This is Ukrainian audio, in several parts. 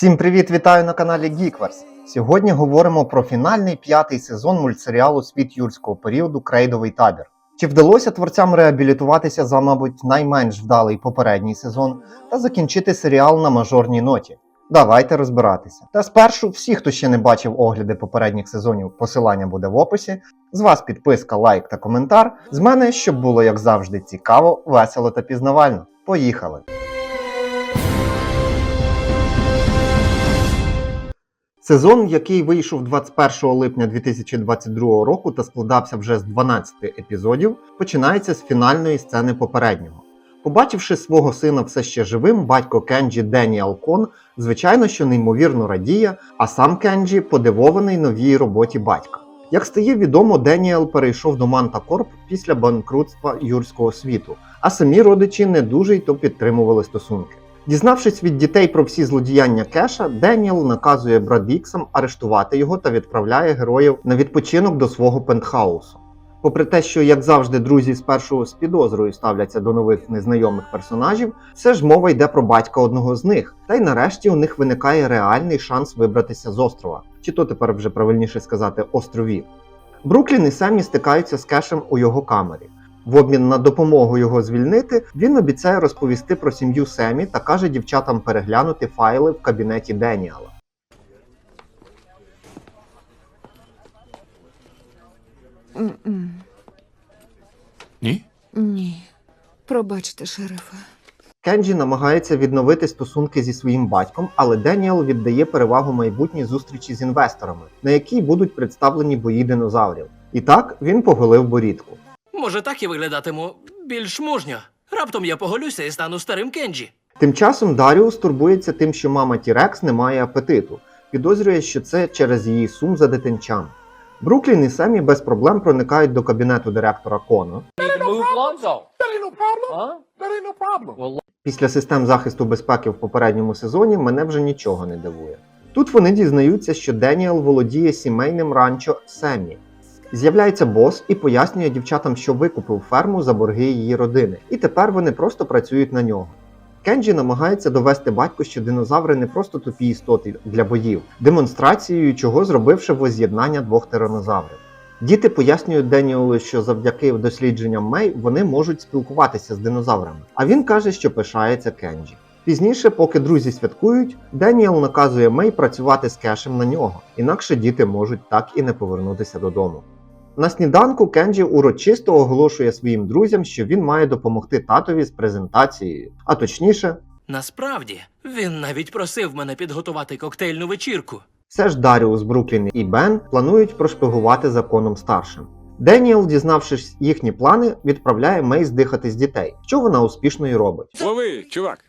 Всім привіт, вітаю на каналі Geekverse. Сьогодні говоримо про фінальний п'ятий сезон мультсеріалу Світ юрського періоду Крейдовий табір. Чи вдалося творцям реабілітуватися за, мабуть, найменш вдалий попередній сезон та закінчити серіал на мажорній ноті? Давайте розбиратися. Та спершу, всі, хто ще не бачив огляди попередніх сезонів, посилання буде в описі. З вас підписка, лайк та коментар. З мене, щоб було як завжди цікаво, весело та пізнавально. Поїхали! Сезон, який вийшов 21 липня 2022 року та складався вже з 12 епізодів, починається з фінальної сцени попереднього. Побачивши свого сина все ще живим, батько Кенджі Деніал Кон, звичайно, що неймовірно радіє, а сам Кенджі подивований новій роботі батька. Як стає відомо, Деніел перейшов до Манта Корп після банкрутства юрського світу, а самі родичі не дуже й то підтримували стосунки. Дізнавшись від дітей про всі злодіяння Кеша, Деніел наказує Брадіксам арештувати його та відправляє героїв на відпочинок до свого пентхаусу. Попри те, що, як завжди, друзі спершу з підозрою ставляться до нових незнайомих персонажів, все ж мова йде про батька одного з них, та й нарешті у них виникає реальний шанс вибратися з острова, чи то тепер вже правильніше сказати островів. Бруклін і Семі стикаються з Кешем у його камері. В обмін на допомогу його звільнити, він обіцяє розповісти про сім'ю Семі та каже дівчатам переглянути файли в кабінеті Деніала. Ні? Ні. Пробачте, шерифе. Кенджі намагається відновити стосунки зі своїм батьком, але Деніел віддає перевагу майбутній зустрічі з інвесторами, на якій будуть представлені бої динозаврів. І так він поголив борідку. Може, так і виглядатиму більш мужньо. Раптом я поголюся і стану старим Кенджі. Тим часом Даріус турбується тим, що мама Тірекс не має апетиту, підозрює, що це через її сум за дитинчам. Бруклін і Семі без проблем проникають до кабінету директора Коно. Після систем захисту безпеки в попередньому сезоні мене вже нічого не дивує. Тут вони дізнаються, що Деніел володіє сімейним ранчо Семі. З'являється бос і пояснює дівчатам, що викупив ферму за борги її родини, і тепер вони просто працюють на нього. Кенджі намагається довести батьку, що динозаври не просто тупі істоти для боїв, демонстрацією чого зробивши воз'єднання двох тиранозаврів. Діти пояснюють Деніелу, що завдяки дослідженням Мей вони можуть спілкуватися з динозаврами, а він каже, що пишається Кенджі. Пізніше, поки друзі святкують, Деніел наказує Мей працювати з кешем на нього, інакше діти можуть так і не повернутися додому. На сніданку Кенджі урочисто оголошує своїм друзям, що він має допомогти татові з презентацією, а точніше, Насправді, він навіть просив мене підготувати коктейльну вечірку. все ж Даріус, Бруклін і Бен планують прошпигувати законом старшим. Деніел, дізнавшись їхні плани, відправляє Мей здихати з дітей, що вона успішно і робить. Лови, чувак.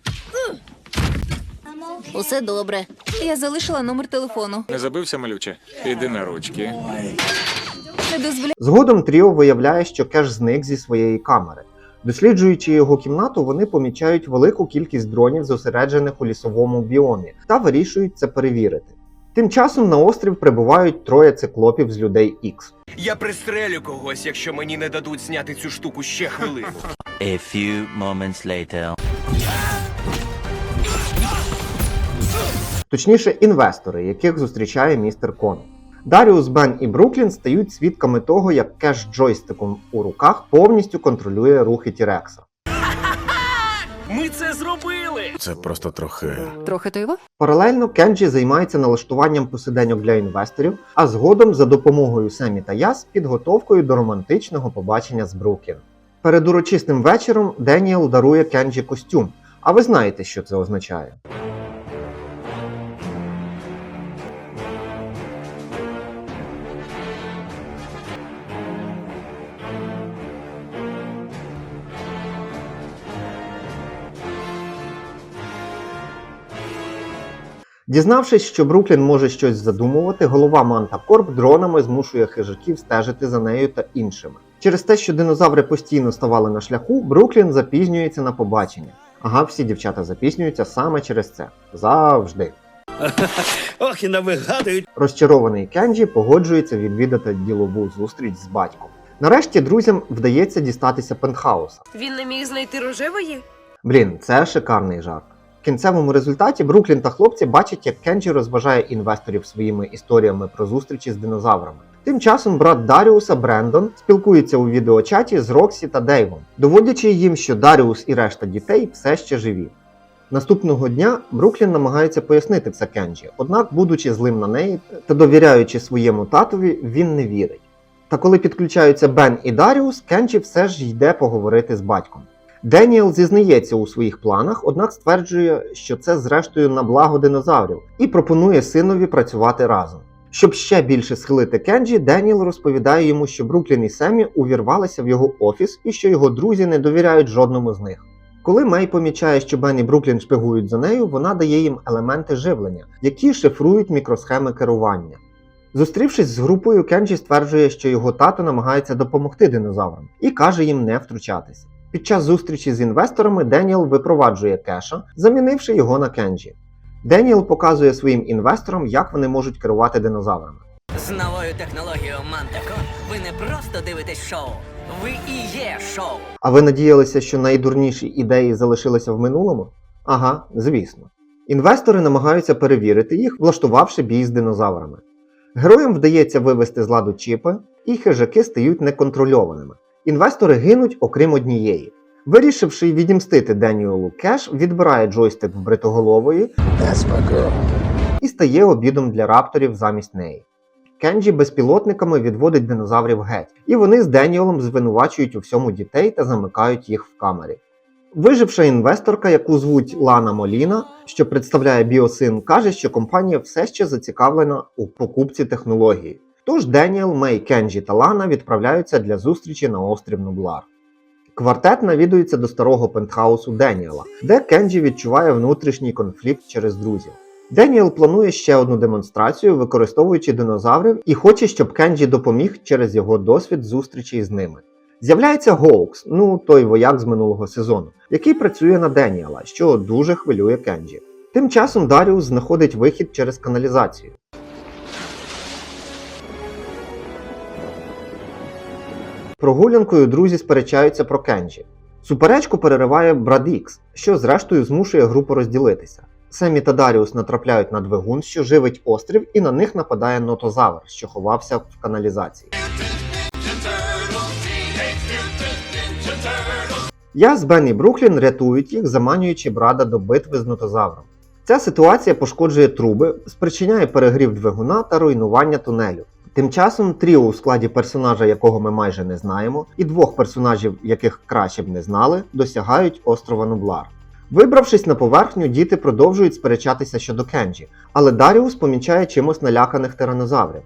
Усе добре. Я залишила номер телефону. Не забився, малюче? Іди на ручки. Не дозволяй. Згодом Тріо виявляє, що кеш зник зі своєї камери. Досліджуючи його кімнату, вони помічають велику кількість дронів, зосереджених у лісовому біомі, та вирішують це перевірити. Тим часом на острів прибувають троє циклопів з людей Ікс. Я пристрелю когось, якщо мені не дадуть зняти цю штуку ще хвилину. A few moments later. точніше інвестори, яких зустрічає містер Кон. Даріус, Бен і Бруклін стають свідками того, як кеш джойстиком у руках повністю контролює рухи Тірекса. Ми це зробили! Це просто трохи. Трохи то його? Паралельно Кенджі займається налаштуванням посиденьок для інвесторів, а згодом за допомогою Семі та Яс підготовкою до романтичного побачення з Бруклін. Перед урочистим вечором Деніел дарує Кенджі костюм. А ви знаєте, що це означає? Дізнавшись, що Бруклін може щось задумувати, голова Манта Корп дронами змушує хижаків стежити за нею та іншими. Через те, що динозаври постійно ставали на шляху, Бруклін запізнюється на побачення. Ага, всі дівчата запізнюються саме через це. Завжди. Ох, і навигадують. Розчарований Кенджі погоджується відвідати ділову зустріч з батьком. Нарешті друзям вдається дістатися пентхауса. Він не міг знайти рожевої? Блін, це шикарний жарт. Кінцевому результаті Бруклін та хлопці бачать, як Кенджі розважає інвесторів своїми історіями про зустрічі з динозаврами. Тим часом брат Даріуса Брендон спілкується у відеочаті з Роксі та Дейвом, доводячи їм, що Даріус і решта дітей все ще живі. Наступного дня Бруклін намагається пояснити це Кенджі, однак, будучи злим на неї та довіряючи своєму татові, він не вірить. Та коли підключаються Бен і Даріус, Кенджі все ж йде поговорити з батьком. Деніел зізнається у своїх планах, однак стверджує, що це зрештою на благо динозаврів, і пропонує синові працювати разом. Щоб ще більше схилити Кенджі, Деніел розповідає йому, що Бруклін і Семі увірвалися в його офіс і що його друзі не довіряють жодному з них. Коли Мей помічає, що Бен і Бруклін шпигують за нею, вона дає їм елементи живлення, які шифрують мікросхеми керування. Зустрівшись з групою, Кенджі стверджує, що його тато намагається допомогти динозаврам і каже їм не втручатися. Під час зустрічі з інвесторами Деніел випроваджує кеша, замінивши його на Кенджі. Деніел показує своїм інвесторам, як вони можуть керувати динозаврами. З новою технологією Мантеко ви не просто дивитесь шоу, ви і є шоу. А ви надіялися, що найдурніші ідеї залишилися в минулому? Ага, звісно. Інвестори намагаються перевірити їх, влаштувавши бій з динозаврами. Героям вдається вивести з ладу чіпи, і хижаки стають неконтрольованими. Інвестори гинуть, окрім однієї. Вирішивши відімстити Деніелу Кеш, відбирає джойстик в бритоголової і стає обідом для рапторів замість неї. Кенджі безпілотниками відводить динозаврів геть, і вони з Деніелом звинувачують у всьому дітей та замикають їх в камері. Виживша інвесторка, яку звуть Лана Моліна, що представляє Біосин, каже, що компанія все ще зацікавлена у покупці технології. Тож Деніел, Мей, Кенджі та Лана відправляються для зустрічі на острів Нублар. Квартет навідується до старого пентхаусу Деніела, де Кенджі відчуває внутрішній конфлікт через друзів. Деніел планує ще одну демонстрацію, використовуючи динозаврів, і хоче, щоб Кенджі допоміг через його досвід зустрічі з ними. З'являється Гоукс, ну той вояк з минулого сезону, який працює на Деніела, що дуже хвилює Кенджі. Тим часом Даріус знаходить вихід через каналізацію. Прогулянкою друзі сперечаються про Кенджі. Суперечку перериває Брад Ікс, що зрештою змушує групу розділитися. Семі та Даріус натрапляють на двигун, що живить острів, і на них нападає нотозавр, що ховався в каналізації. Я з Бен і Бруклін рятують їх, заманюючи брада до битви з нотозавром. Ця ситуація пошкоджує труби, спричиняє перегрів двигуна та руйнування тунелю. Тим часом тріо у складі персонажа, якого ми майже не знаємо, і двох персонажів, яких краще б не знали, досягають острова Нублар. Вибравшись на поверхню, діти продовжують сперечатися щодо Кенджі, але Даріус помічає чимось наляканих тиранозаврів.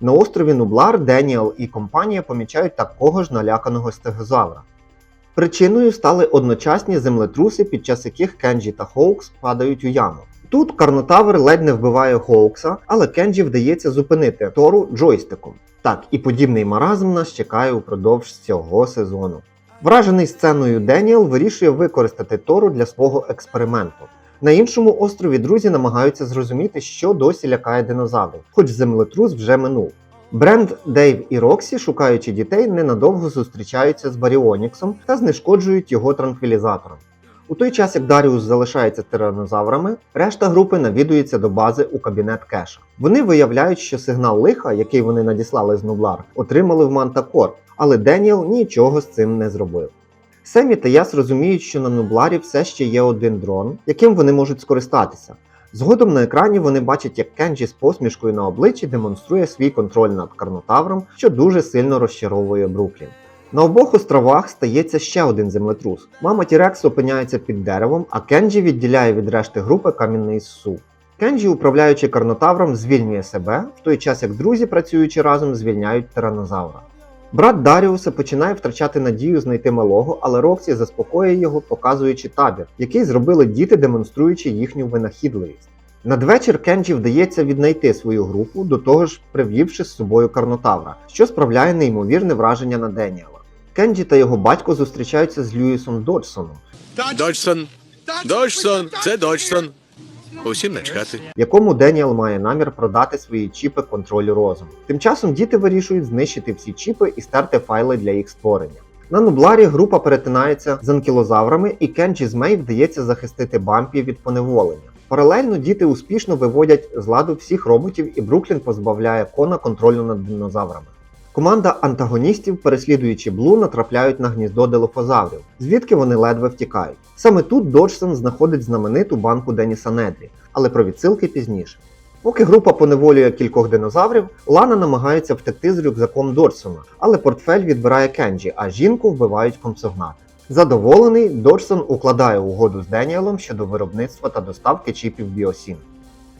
На острові Нублар Деніел і компанія помічають такого ж наляканого стегозавра. Причиною стали одночасні землетруси, під час яких Кенджі та Хоукс падають у яму. Тут Карнотавр ледь не вбиває Хоукса, але Кенджі вдається зупинити Тору джойстиком. Так, і подібний маразм нас чекає упродовж цього сезону. Вражений сценою Деніел вирішує використати Тору для свого експерименту. На іншому острові друзі намагаються зрозуміти, що досі лякає динозаврів, хоч землетрус вже минув. Бренд, Дейв і Роксі, шукаючи дітей, ненадовго зустрічаються з Баріоніксом та знешкоджують його транквілізатором. У той час, як Даріус залишається тиранозаврами, решта групи навідується до бази у кабінет Кеша. Вони виявляють, що сигнал лиха, який вони надіслали з Нублар, отримали в Мантакор, але Деніел нічого з цим не зробив. Семі та Яс розуміють, що на Нубларі все ще є один дрон, яким вони можуть скористатися. Згодом на екрані вони бачать, як Кенджі з посмішкою на обличчі демонструє свій контроль над Карнотавром, що дуже сильно розчаровує Бруклін. На обох островах стається ще один землетрус. Мама Тірекс опиняється під деревом, а Кенджі відділяє від решти групи кам'яний су. Кенджі, управляючи карнотавром, звільнює себе, в той час як друзі, працюючи разом, звільняють тиранозавра. Брат Даріуса починає втрачати надію знайти малого, але Роксі заспокоює його, показуючи табір, який зробили діти, демонструючи їхню винахідливість. Надвечір Кенджі вдається віднайти свою групу, до того ж привівши з собою карнотавра, що справляє неймовірне враження на Деніела. Кенджі та його батько зустрічаються з Льюісом Доджсоном, Доджсон. Доджсон. Це Доджсон. Усім начхати. якому Деніел має намір продати свої чіпи контролю розуму. Тим часом діти вирішують знищити всі чіпи і стерти файли для їх створення. На Нубларі група перетинається з анкілозаврами, і Кенджі з Мей вдається захистити Бампі від поневолення. Паралельно діти успішно виводять з ладу всіх роботів, і Бруклін позбавляє Кона контролю над динозаврами. Команда антагоністів, переслідуючи Блу, натрапляють на гніздо делофозаврів, звідки вони ледве втікають. Саме тут Доджсон знаходить знамениту банку Деніса Недрі, але про відсилки пізніше. Поки група поневолює кількох динозаврів, Лана намагається втекти з рюкзаком Доджсона, але портфель відбирає Кенджі, а жінку вбивають комсогнати. Задоволений, Доджсон укладає угоду з Деніелом щодо виробництва та доставки чіпів Біосін.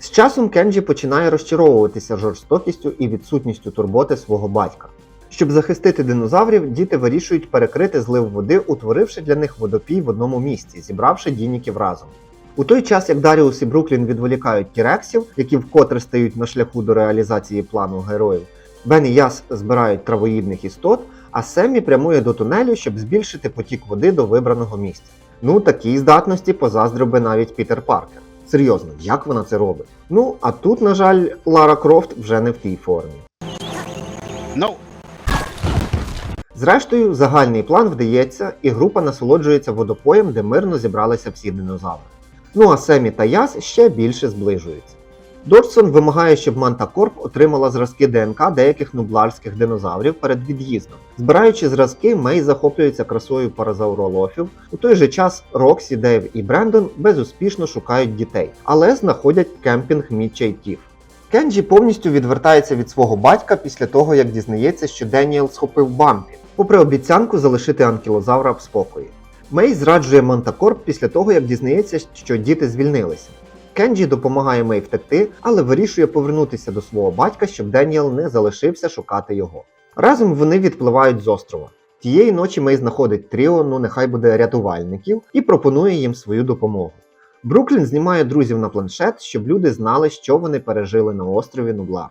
З часом Кенджі починає розчаровуватися жорстокістю і відсутністю турботи свого батька. Щоб захистити динозаврів, діти вирішують перекрити злив води, утворивши для них водопій в одному місці, зібравши дініків разом. У той час, як Даріус і Бруклін відволікають тірексів, які вкотре стають на шляху до реалізації плану героїв, Бен і Яс збирають травоїдних істот, а Семі прямує до тунелю, щоб збільшити потік води до вибраного місця. Ну, такій здатності позаздрив би навіть Пітер Паркер. Серйозно, як вона це робить? Ну, а тут, на жаль, Лара Крофт вже не в тій формі. Зрештою, загальний план вдається, і група насолоджується водопоєм, де мирно зібралися всі динозаври. Ну а Семі та Яс ще більше зближуються. Доджсон вимагає, щоб Манта Корп отримала зразки ДНК деяких нубларських динозаврів перед від'їздом. Збираючи зразки, Мей захоплюється красою паразаурологів. У той же час Роксі, Дейв і Брендон безуспішно шукають дітей, але знаходять кемпінг Мітча Тіф. Кенджі повністю відвертається від свого батька після того, як дізнається, що Деніел схопив Бампі, попри обіцянку залишити анкілозавра в спокої. Мей зраджує Монтакорп після того, як дізнається, що діти звільнилися. Кенджі допомагає Мей втекти, але вирішує повернутися до свого батька, щоб Деніел не залишився шукати його. Разом вони відпливають з острова. Тієї ночі Мей знаходить тріо, ну нехай буде рятувальників, і пропонує їм свою допомогу. Бруклін знімає друзів на планшет, щоб люди знали, що вони пережили на острові Нублар.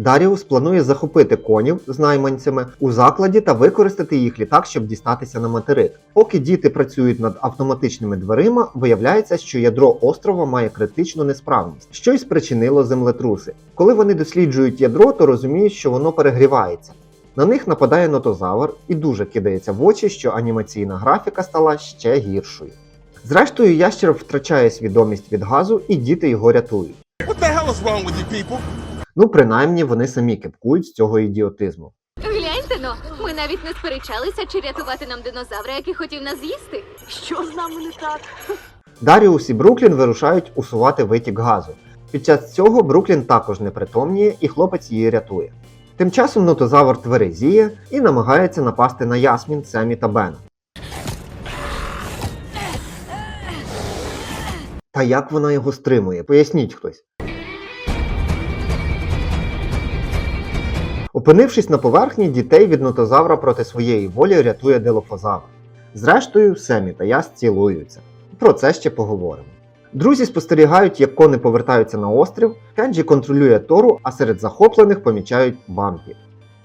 Даріус планує захопити конів з найманцями у закладі та використати їх літак, щоб дістатися на материк. Поки діти працюють над автоматичними дверима, виявляється, що ядро острова має критичну несправність, що й спричинило землетруси. Коли вони досліджують ядро, то розуміють, що воно перегрівається. На них нападає нотозавр і дуже кидається в очі, що анімаційна графіка стала ще гіршою. Зрештою, ящер втрачає свідомість від газу, і діти його рятують. Ну, принаймні, вони самі кипкують з цього ідіотизму. Гляньте но, ми навіть не сперечалися, чи рятувати нам динозавра, який хотів нас з'їсти. Що з нами не так? Даріус і Бруклін вирушають усувати витік газу. Під час цього Бруклін також не притомніє, і хлопець її рятує. Тим часом нотозавр тверезіє і намагається напасти на Ясмін, Семі та Бена. Та як вона його стримує? Поясніть хтось. Опинившись на поверхні, дітей від нотозавра проти своєї волі рятує делофозавр. Зрештою, Семі та Яс цілуються. Про це ще поговоримо. Друзі спостерігають, як кони повертаються на острів, Кенджі контролює Тору, а серед захоплених помічають Бампі.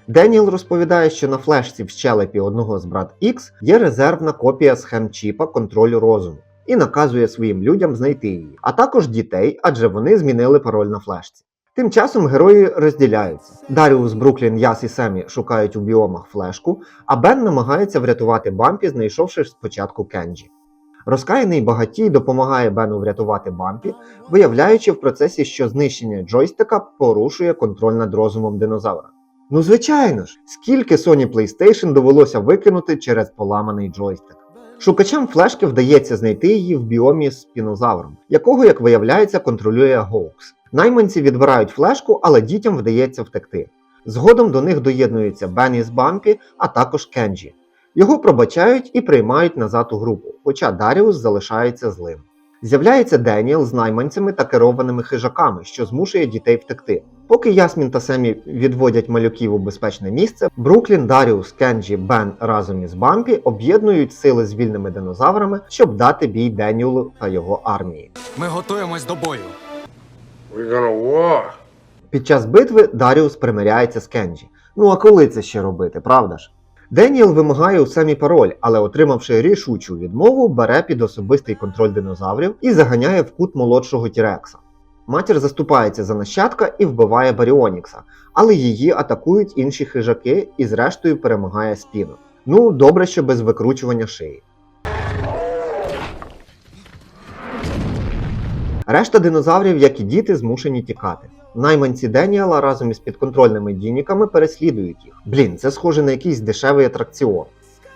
Деніел розповідає, що на флешці в щелепі одного з брат Ікс є резервна копія схем чіпа контролю розуму і наказує своїм людям знайти її, а також дітей, адже вони змінили пароль на флешці. Тим часом герої розділяються. Даріус, Бруклін, Яс і Семі шукають у біомах флешку, а Бен намагається врятувати Бампі, знайшовши спочатку Кенджі. Розкаяний багатій допомагає Бену врятувати Бампі, виявляючи в процесі, що знищення джойстика порушує контроль над розумом динозавра. Ну звичайно ж, скільки Sony PlayStation довелося викинути через поламаний джойстик. Шукачам флешки вдається знайти її в біомі з пінозавром, якого, як виявляється, контролює Гоукс. Найманці відбирають флешку, але дітям вдається втекти. Згодом до них доєднуються Бен із Бампі, а також Кенджі. Його пробачають і приймають назад у групу, хоча Даріус залишається злим. З'являється Деніел з найманцями та керованими хижаками, що змушує дітей втекти. Поки Ясмін та Семі відводять малюків у безпечне місце, Бруклін, Даріус, Кенджі, Бен разом із Бампі об'єднують сили з вільними динозаврами, щоб дати бій Деніелу та його армії. Ми готуємось до бою. Під час битви Даріус примиряється з Кенджі. Ну а коли це ще робити, правда ж? Деніел вимагає у Семі пароль, але отримавши рішучу відмову, бере під особистий контроль динозаврів і заганяє в кут молодшого Тірекса. Матір заступається за нащадка і вбиває Баріонікса, але її атакують інші хижаки і зрештою перемагає спіну. Ну, добре, що без викручування шиї. Решта динозаврів, як і діти, змушені тікати. Найманці Деніела разом із підконтрольними дініками переслідують їх. Блін, це схоже на якийсь дешевий атракціон.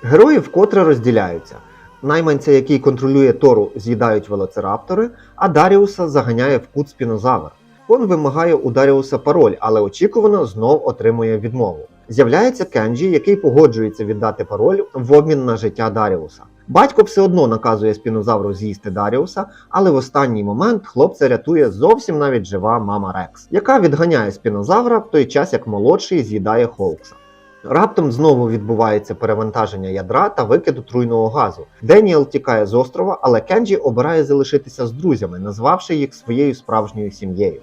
Герої вкотре розділяються. Найманця, який контролює Тору, з'їдають велоцираптори, а Даріуса заганяє в кут спінозавр. Кон вимагає у Даріуса пароль, але очікувано знов отримує відмову. З'являється Кенджі, який погоджується віддати пароль в обмін на життя Даріуса. Батько все одно наказує спінозавру з'їсти Даріуса, але в останній момент хлопця рятує зовсім навіть жива мама Рекс, яка відганяє спінозавра в той час, як молодший з'їдає Хоукса. Раптом знову відбувається перевантаження ядра та викид отруйного газу. Деніел тікає з острова, але Кенджі обирає залишитися з друзями, назвавши їх своєю справжньою сім'єю.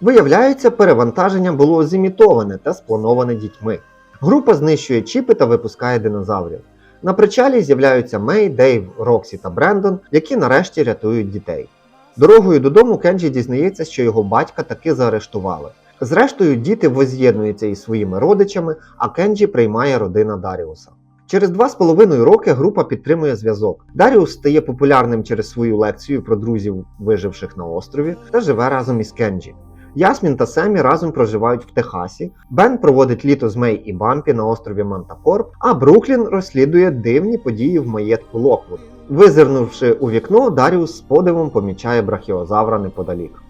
Виявляється, перевантаження було зімітоване та сплановане дітьми. Група знищує чіпи та випускає динозаврів. На причалі з'являються Мей, Дейв, Роксі та Брендон, які нарешті рятують дітей. Дорогою додому Кенджі дізнається, що його батька таки заарештували. Зрештою, діти воз'єднуються із своїми родичами, а Кенджі приймає родина Даріуса. Через два з половиною роки група підтримує зв'язок. Даріус стає популярним через свою лекцію про друзів, виживших на острові, та живе разом із Кенджі. Ясмін та Семі разом проживають в Техасі. Бен проводить літо з Мей і Бампі на острові Мантакорп, а Бруклін розслідує дивні події в маєтку Локвуд. Визирнувши у вікно, Даріус з подивом помічає брахіозавра неподалік.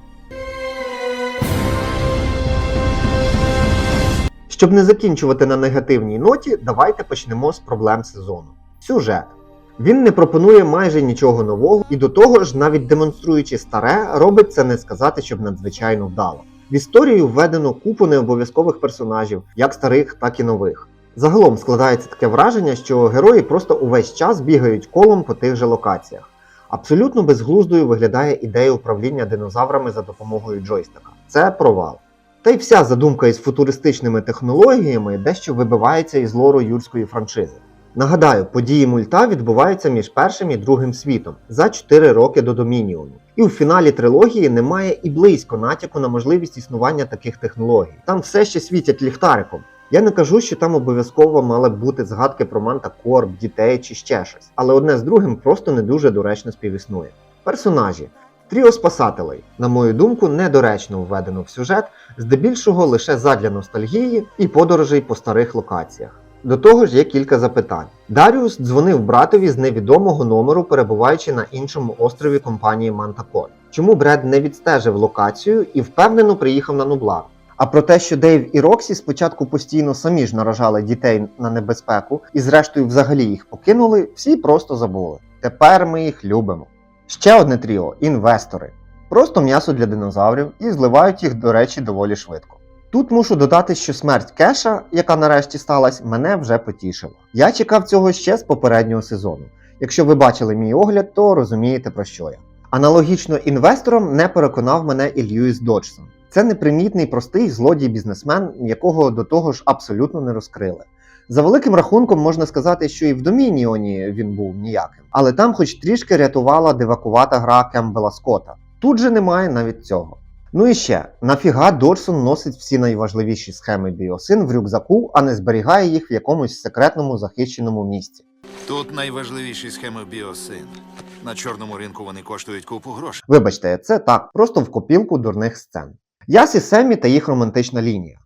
Щоб не закінчувати на негативній ноті, давайте почнемо з проблем сезону. Сюжет. Він не пропонує майже нічого нового, і до того ж, навіть демонструючи старе, робить це не сказати, щоб надзвичайно вдало. В історію введено купу необов'язкових персонажів, як старих, так і нових. Загалом складається таке враження, що герої просто увесь час бігають колом по тих же локаціях. Абсолютно безглуздою виглядає ідея управління динозаврами за допомогою джойстика. Це провал. Та й вся задумка із футуристичними технологіями дещо вибивається із лору юрської франшизи. Нагадаю, події мульта відбуваються між першим і другим світом за 4 роки до Домініону. І у фіналі трилогії немає і близько натяку на можливість існування таких технологій. Там все ще світять ліхтариком. Я не кажу, що там обов'язково мали б бути згадки про Манта Корп, дітей чи ще щось, але одне з другим просто не дуже доречно співіснує. Персонажі. Тріо спасателей, на мою думку, недоречно введено в сюжет, здебільшого лише задля ностальгії і подорожей по старих локаціях. До того ж є кілька запитань. Даріус дзвонив братові з невідомого номеру, перебуваючи на іншому острові компанії Мантакор. Чому Бред не відстежив локацію і впевнено приїхав на Нублар? А про те, що Дейв і Роксі спочатку постійно самі ж наражали дітей на небезпеку і зрештою взагалі їх покинули, всі просто забули. Тепер ми їх любимо. Ще одне тріо інвестори. Просто м'ясо для динозаврів і зливають їх, до речі, доволі швидко. Тут мушу додати, що смерть Кеша, яка нарешті сталася, мене вже потішила. Я чекав цього ще з попереднього сезону. Якщо ви бачили мій огляд, то розумієте про що я. Аналогічно інвесторам не переконав мене і Льюіс Доджсон. Це непримітний простий злодій-бізнесмен, якого до того ж абсолютно не розкрили. За великим рахунком можна сказати, що і в Домініоні він був ніяким, але там хоч трішки рятувала дивакувата гра Кембела Скотта. Тут же немає навіть цього. Ну і ще, нафіга Дорсон носить всі найважливіші схеми біосин в рюкзаку, а не зберігає їх в якомусь секретному захищеному місці. Тут найважливіші схеми біосин. На чорному ринку вони коштують купу грошей. Вибачте, це так, просто в копілку дурних сцен. Ясі Семі та їх романтична лінія.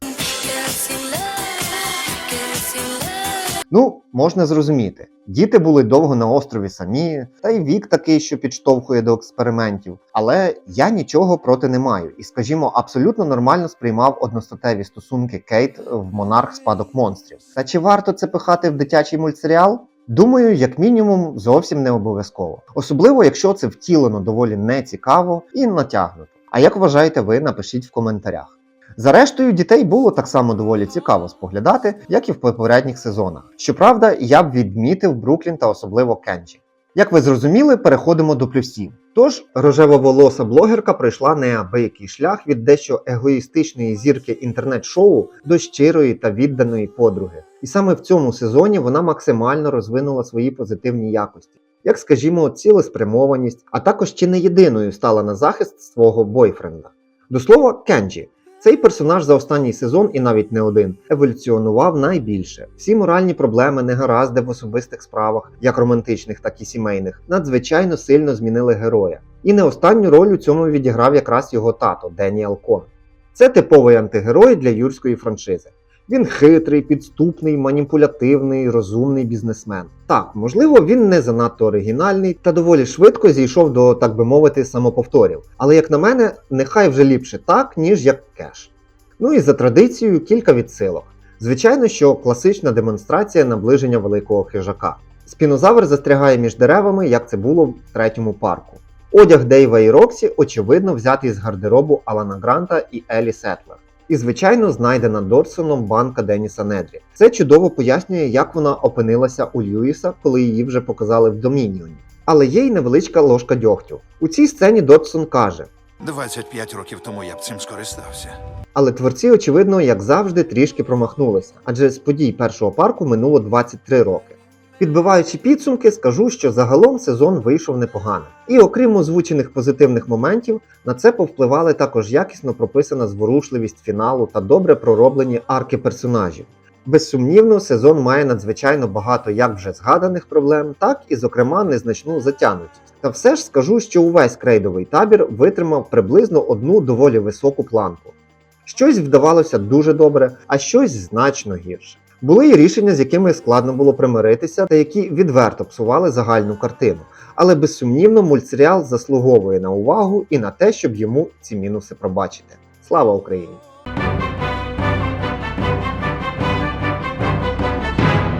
Ну, можна зрозуміти. Діти були довго на острові самі, та й вік такий, що підштовхує до експериментів. Але я нічого проти не маю і, скажімо, абсолютно нормально сприймав одностатеві стосунки Кейт в Монарх спадок монстрів. Та чи варто це пихати в дитячий мультсеріал? Думаю, як мінімум, зовсім не обов'язково. Особливо, якщо це втілено доволі нецікаво і натягнуто. А як вважаєте ви, напишіть в коментарях. Зарештою, дітей було так само доволі цікаво споглядати, як і в попередніх сезонах. Щоправда, я б відмітив Бруклін та особливо Кенджі. Як ви зрозуміли, переходимо до плюсів. Тож, рожевоволоса блогерка пройшла неабиякий шлях від дещо егоїстичної зірки інтернет-шоу до щирої та відданої подруги. І саме в цьому сезоні вона максимально розвинула свої позитивні якості, як, скажімо, цілеспрямованість, а також чи не єдиною стала на захист свого бойфренда. До слова, Кенджі. Цей персонаж за останній сезон і навіть не один еволюціонував найбільше. Всі моральні проблеми, негаразди в особистих справах, як романтичних, так і сімейних, надзвичайно сильно змінили героя. І не останню роль у цьому відіграв якраз його тато Деніел Кон. Це типовий антигерой для юрської франшизи. Він хитрий, підступний, маніпулятивний, розумний бізнесмен. Так, можливо, він не занадто оригінальний та доволі швидко зійшов до, так би мовити, самоповторів. Але як на мене, нехай вже ліпше так, ніж як кеш. Ну і за традицією кілька відсилок. Звичайно, що класична демонстрація наближення великого хижака. Спінозавр застрягає між деревами, як це було в третьому парку. Одяг Дейва і Роксі, очевидно, взятий з гардеробу Алана Гранта і Елі Сетлер. І, звичайно, знайдена Дорсоном банка Деніса Недрі. Це чудово пояснює, як вона опинилася у Льюіса, коли її вже показали в Домініоні. Але є й невеличка ложка дьогтю. У цій сцені Додсон каже: 25 років тому я б цим скористався. але творці, очевидно, як завжди, трішки промахнулися, адже з подій першого парку минуло 23 роки. Підбиваючи підсумки, скажу, що загалом сезон вийшов непоганим. І окрім озвучених позитивних моментів, на це повпливали також якісно прописана зворушливість фіналу та добре пророблені арки персонажів. Безсумнівно, сезон має надзвичайно багато як вже згаданих проблем, так і, зокрема, незначну затягнутість. Та все ж скажу, що увесь крейдовий табір витримав приблизно одну доволі високу планку. Щось вдавалося дуже добре, а щось значно гірше. Були й рішення, з якими складно було примиритися, та які відверто псували загальну картину. Але безсумнівно мультсеріал заслуговує на увагу і на те, щоб йому ці мінуси пробачити. Слава Україні!